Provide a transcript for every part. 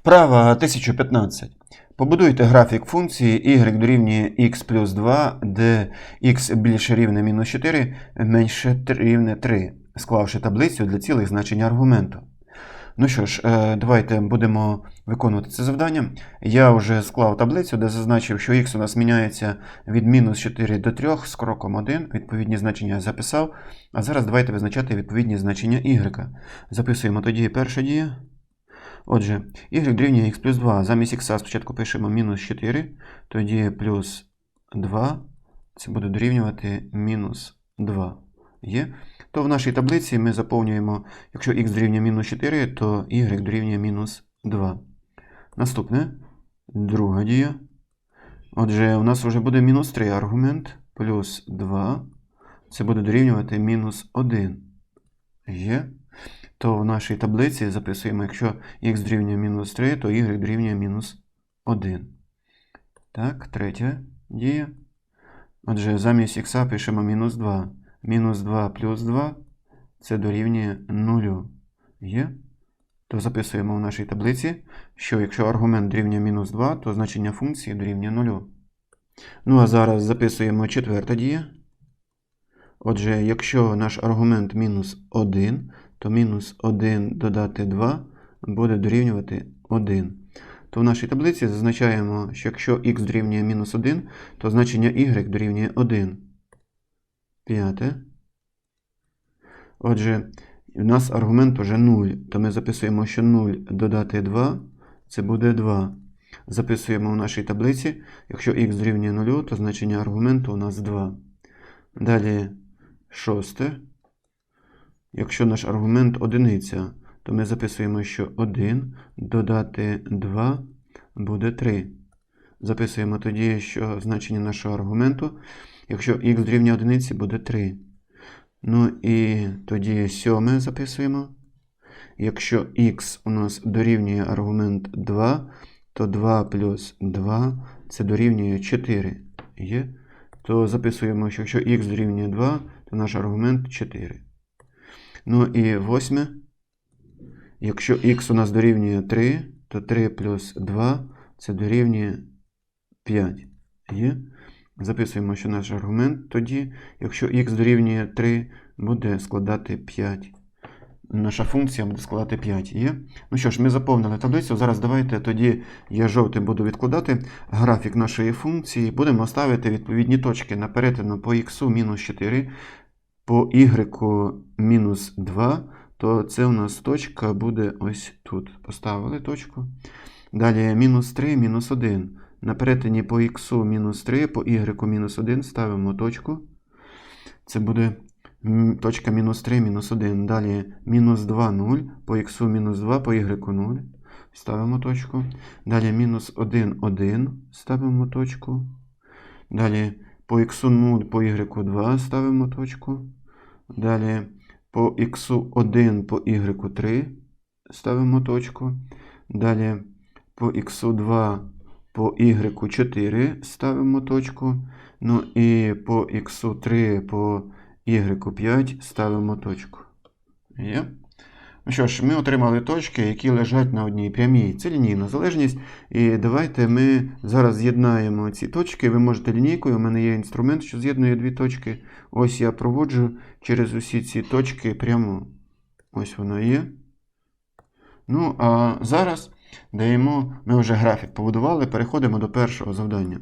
Вправа 1015. Побудуйте графік функції y дорівнює x плюс 2, де x більше рівне мінус 4, менше рівне 3, склавши таблицю для цілих значень аргументу. Ну що ж, е, давайте будемо виконувати це завдання. Я вже склав таблицю, де зазначив, що x у нас міняється від мінус 4 до 3 з кроком 1. Відповідні значення я записав. А зараз давайте визначати відповідні значення y. Записуємо тоді перша дія. Отже, y дорівнює x плюс 2. Замість x спочатку пишемо мінус 4, тоді плюс 2. Це буде дорівнювати мінус 2. Є? То в нашій таблиці ми заповнюємо, якщо x дорівнює мінус 4, то y дорівнює мінус 2. Наступне, друга дія. Отже, у нас вже буде мінус 3 аргумент, плюс 2. Це буде дорівнювати мінус 1. Є? То в нашій таблиці записуємо, якщо х дорівнює мінус 3, то y дорівнює мінус 1. Так, третя дія. Отже, замість х пишемо мінус 2. Мінус 2 плюс 2 це дорівнює 0. Є? То записуємо в нашій таблиці, що якщо аргумент дорівнює мінус 2, то значення функції дорівнює 0. Ну а зараз записуємо четверта дія. Отже, якщо наш аргумент мінус 1, то мінус 1 додати 2 буде дорівнювати 1. То в нашій таблиці зазначаємо, що якщо х дорівнює мінус 1, то значення y дорівнює 1. П'яте. Отже, у нас аргумент уже 0, то ми записуємо, що 0 додати 2 це буде 2. Записуємо в нашій таблиці, якщо х дорівнює 0, то значення аргументу у нас 2. Далі шосте. Якщо наш аргумент одиниця, то ми записуємо, що 1 додати 2 буде 3. Записуємо тоді, що значення нашого аргументу, якщо х дорівнює одиниці, буде 3. Ну і тоді сьоме записуємо. Якщо х у нас дорівнює аргумент 2, то 2 плюс 2 це дорівнює 4. Є? То записуємо, що якщо х дорівнює 2, то наш аргумент 4. Ну і восьме. Якщо х у нас дорівнює 3, то 3 плюс 2 це дорівнює 5. Є? Записуємо, що наш аргумент тоді, якщо х дорівнює 3, буде складати 5. Наша функція буде складати 5. Є? Ну що ж, ми заповнили таблицю. Зараз давайте тоді я жовтим буду відкладати графік нашої функції. Будемо ставити відповідні точки на перетину по х мінус 4, по y мінус 2, то це у нас точка буде ось тут. Поставили точку. Далі мінус 3, мінус 1. На перетині по х мінус 3, по y мінус 1 ставимо точку. Це буде точка мінус 3, мінус 1. Далі мінус 2, 0, по х мінус 2, по y 0. Ставимо точку. Далі мінус 1, 1. Ставимо точку. Далі по х 0, по y 2 ставимо точку. Далі по x1, по y3 ставимо точку. Далі по x2, по y4 ставимо точку. Ну і по x3, по y5 ставимо точку. Є? Що ж, ми отримали точки, які лежать на одній прямій. Це лінійна залежність. І давайте ми зараз з'єднаємо ці точки. Ви можете лінійкою, у мене є інструмент, що з'єднує дві точки. Ось я проводжу через усі ці точки прямо. Ось воно є. Ну, а зараз даємо, ми вже графік побудували, переходимо до першого завдання.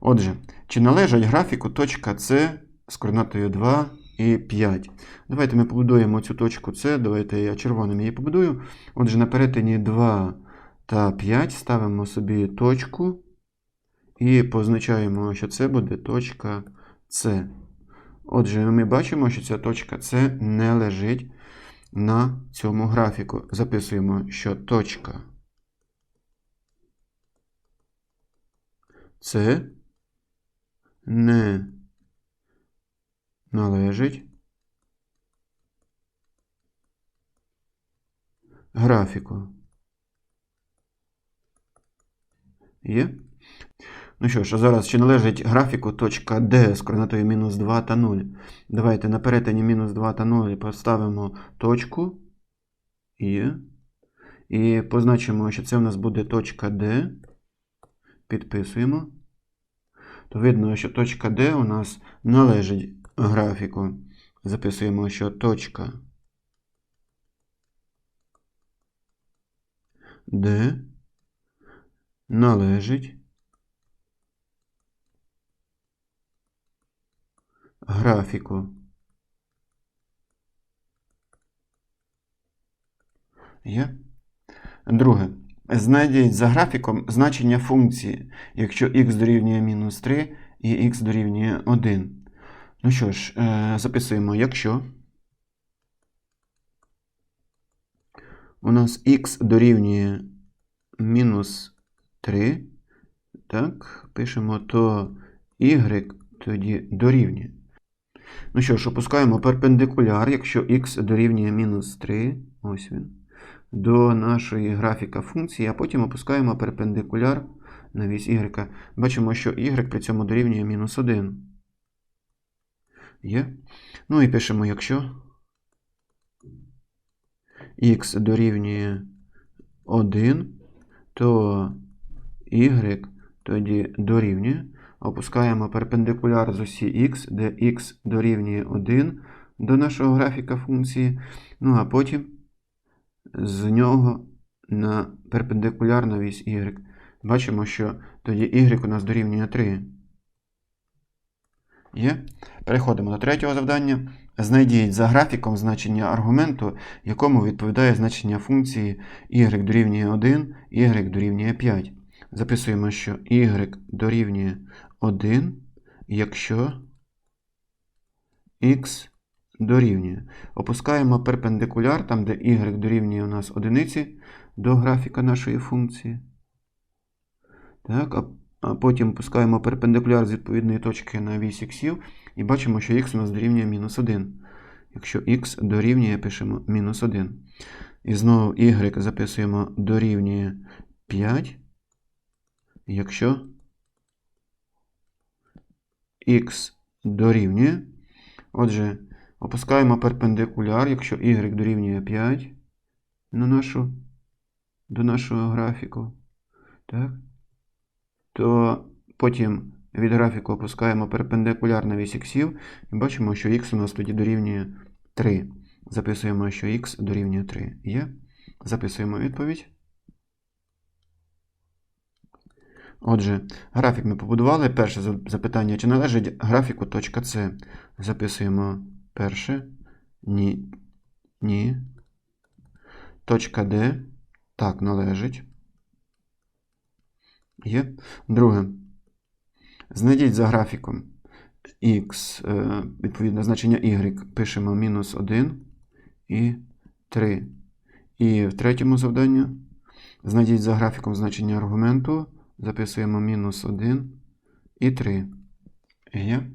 Отже, чи належать графіку точка С з координатою 2 і 5. Давайте ми побудуємо цю точку С. Давайте я червоним її побудую. Отже, на перетині 2 та 5 ставимо собі точку і позначаємо, що це буде точка С. Отже, ми бачимо, що ця точка С не лежить на цьому графіку. Записуємо, що точка С не належить графіку. Є? Ну що ж, а зараз чи належить графіку точка D з координатою мінус 2 та 0. Давайте на перетині мінус 2 та 0 поставимо точку. Є. І позначимо, що це у нас буде точка D. Підписуємо. То видно, що точка D у нас належить графіку. Записуємо, що точка D належить графіку. Є. Друге. Знайдіть за графіком значення функції, якщо х дорівнює мінус 3 і х дорівнює 1. Ну що ж, е, записуємо, якщо у нас х дорівнює мінус 3, так, пишемо, то y тоді дорівнює. Ну що ж, опускаємо перпендикуляр, якщо х дорівнює мінус 3, ось він, до нашої графіка функції, а потім опускаємо перпендикуляр на вісь y. Бачимо, що y при цьому дорівнює мінус 1. Є. Ну і пишемо, якщо х дорівнює 1, то y тоді дорівнює. Опускаємо перпендикуляр з осі х, де х дорівнює 1 до нашого графіка функції. Ну а потім з нього на перпендикуляр на вісь y. Бачимо, що тоді y у нас дорівнює 3. Є. Переходимо до третього завдання. Знайдіть за графіком значення аргументу, якому відповідає значення функції y дорівнює 1, y дорівнює 5. Записуємо, що y дорівнює 1, якщо x дорівнює. Опускаємо перпендикуляр, там, де y дорівнює у нас одиниці, до графіка нашої функції. Так, а, потім опускаємо перпендикуляр з відповідної точки на вісь іксів і бачимо, що х у нас дорівнює мінус 1. Якщо х дорівнює, пишемо мінус 1. І знову y записуємо дорівнює 5. Якщо х дорівнює. Отже, опускаємо перпендикуляр, якщо y дорівнює 5 на нашу, до нашого графіку. Так? То потім від графіку опускаємо перпендикуляр на вісь іксів і бачимо, що х у нас тоді дорівнює 3. Записуємо, що х дорівнює 3. Є. Записуємо відповідь. Отже, графік ми побудували. Перше запитання, чи належить графіку точка С? Записуємо перше. Ні. Ні. Точка Д. Так, належить. Є. Друге. Знайдіть за графіком x, відповідне значення y пишемо мінус 1 і 3. І в третьому завданні знайдіть за графіком значення аргументу. Записуємо мінус 1 і 3. Є.